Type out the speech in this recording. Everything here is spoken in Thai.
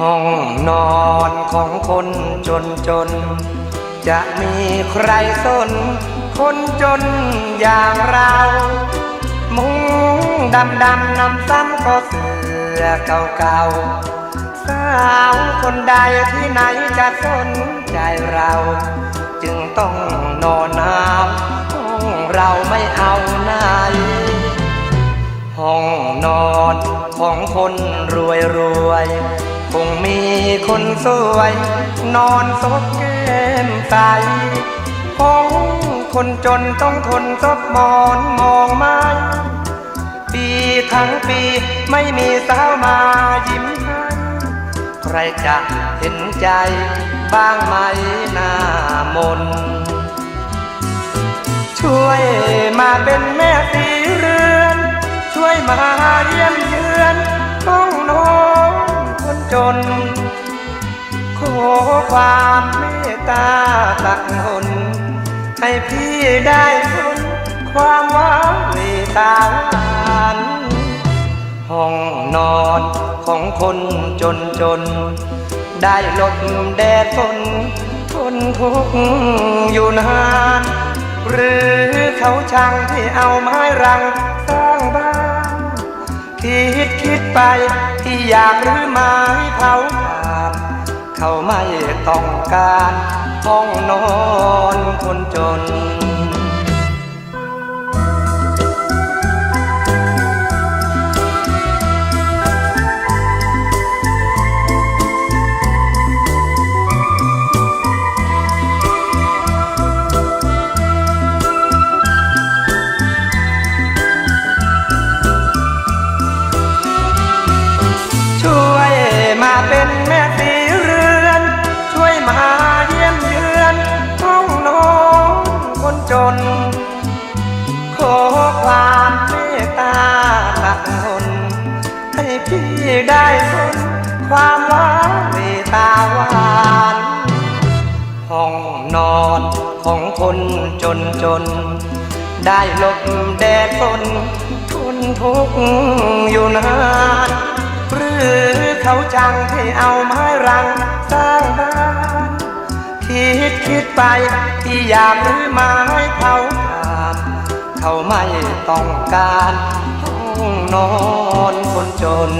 ห้องนอนของคนจนจน จะมีใครสน คนจนอย่างเรา มุงดำดำนำซ้ำก็เสือเก่าเก่าๆสาวคนใดที่ไหนจะสนใจเรา จึงต้องนอนหนาวห้องเราไม่เอาไหนห้องนอนของคนรวยรวย คนสวย นอนซบแก้มใสห้องคนจนต้องทนซบหมอนมองไม้ปีทั้งปีไม่มีสาวมายิ้มให้ใครจะเห็นใจบ้างไหมหน้ามน ช่วยมาเป็นแม่สีเรือน ช่วยมาเยี่ยม ความเมตตาตักหน ให้พี่ได้ทนความหว่างเวตาหวานห้องนอนของคนจนจน ได้หลบแดดฝนทนทุกข์อยู่นาน หรือเขาช่างที่เอาไม้รังสร้างบ้าน คิดคิดไปที่อยากรื้อไม้เผา เขาไม่ต้องการห้องนอนคนจน คนจนจน ได้หลบแดดฝนทนทุกข์อยู่นานหรือเขาจังที่เอาไม้รังสร้างบ้านคิดคิดไปที่อยากรื้อไม้เผาถ่านเขาไม่ต้องการห้องนอนคนจน